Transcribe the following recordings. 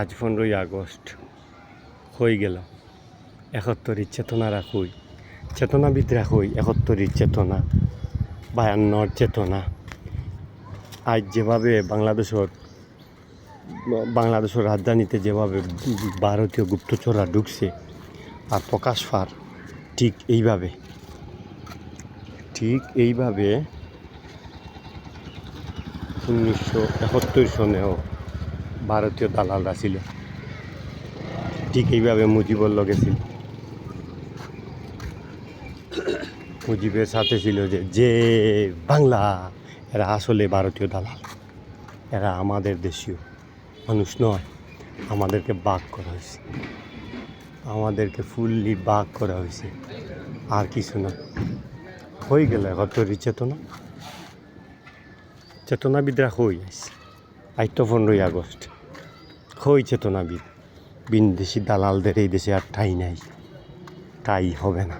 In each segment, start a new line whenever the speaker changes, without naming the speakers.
আজ পনেরোই আগস্ট। হয়ে গেল। একাত্তরের চেতনা রাখুই চেতনাবিদ রাখুই একাত্তরের চেতনা। বায়ান্নর চেতনা। আজ যেভাবে বাংলাদেশের বাংলাদেশের রাজধানীতে যেভাবে ভারতীয় গুপ্তচররা ঢুকছে আর প্রকাশ ফার ঠিক এইভাবে। ঠিক এইভাবে উনিশশো একাত্তর সনেও ভারতীয় দালালরা ছিল। ঠিক এইভাবে মুজিবর লগে ছিল। মুজিবের সাথে ছিল যে যে বাংলা, এরা আসলে ভারতীয় দালাল। এরা আমাদের দেশীয় মানুষ নয়। আমাদেরকে বাক করা হয়েছে। আমাদেরকে ফুললি বাক করা হয়েছে। আর কিছু না। হয়ে গেল একাত্তরের চেতনা। চেতনাবিদরা হই আইছে আজ তো পনেরোই আগস্ট হই চেতনাবিদ বিনদেশি দালালদের এই দেশে আর ঠাই নাই। তাই হবে না।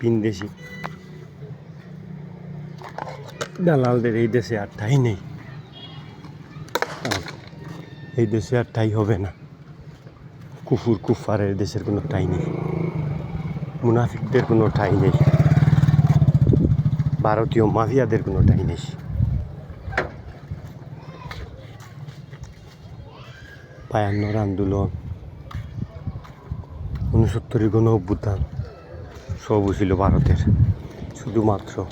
বিনদেশি দালালদের এই দেশে আর ঠাই নেই। এই দেশে আর ঠাই হবে না। কুফুর কুফারের দেশের কোনো ঠাই নেই। মুনাফিকদের কোনো ঠাই নেই। ভারতীয় মাফিয়াদের কোনো ঠাই নেই। পায়ান্নর আন্দোলন উনসত্তরের গণ অভ্যুত্থান। সবও ছিল ভারতের। শুধুমাত্র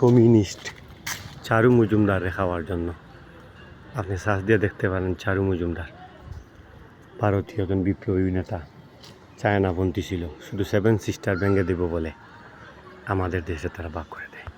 কমিউনিস্ট চারু মজুমদারে খাওয়ার জন্য। আপনি শ্বাস দিয়ে দেখতে পারেন চারু মজুমদার। ভারতীয় একজন বিপ্লবী নেতা। চায়নাপন্থী ছিল। শুধু সেভেন সিস্টার ভেঙে দেব বলে আমাদের দেশে তারা বাক করে